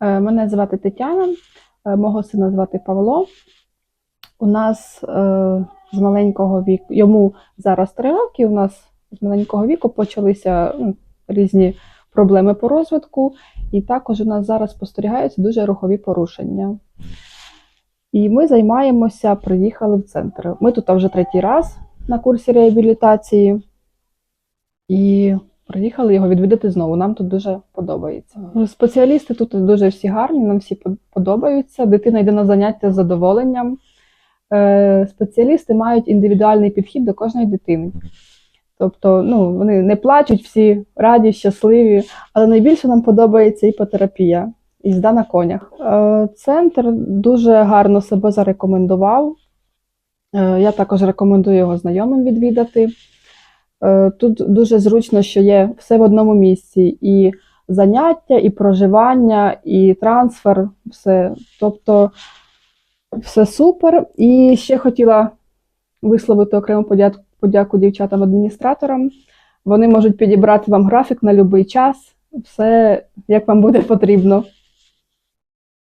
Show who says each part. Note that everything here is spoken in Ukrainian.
Speaker 1: Е, Мене звати Тетяна, е, мого сина звати Павло. У нас е, з маленького віку, йому зараз три роки. У нас з маленького віку почалися ну, різні проблеми по розвитку, і також у нас зараз спостерігаються дуже рухові порушення. І ми займаємося, приїхали в центр. Ми тут вже третій раз на курсі реабілітації. І приїхали його відвідати знову. Нам тут дуже подобається. Спеціалісти тут дуже всі гарні, нам всі подобаються. Дитина йде на заняття з задоволенням. Е, Спеціалісти мають індивідуальний підхід до кожної дитини. Тобто, ну, вони не плачуть, всі раді, щасливі, але найбільше нам подобається іпотерапія, їзда на конях. Е, Центр дуже гарно себе зарекомендував. Е, Я також рекомендую його знайомим відвідати. Е, Тут дуже зручно, що є все в одному місці: і заняття, і проживання, і трансфер, все. Тобто все супер. І ще хотіла висловити окрему подяку, подяку дівчатам-адміністраторам. Вони можуть підібрати вам графік на будь-який час, все як вам буде потрібно.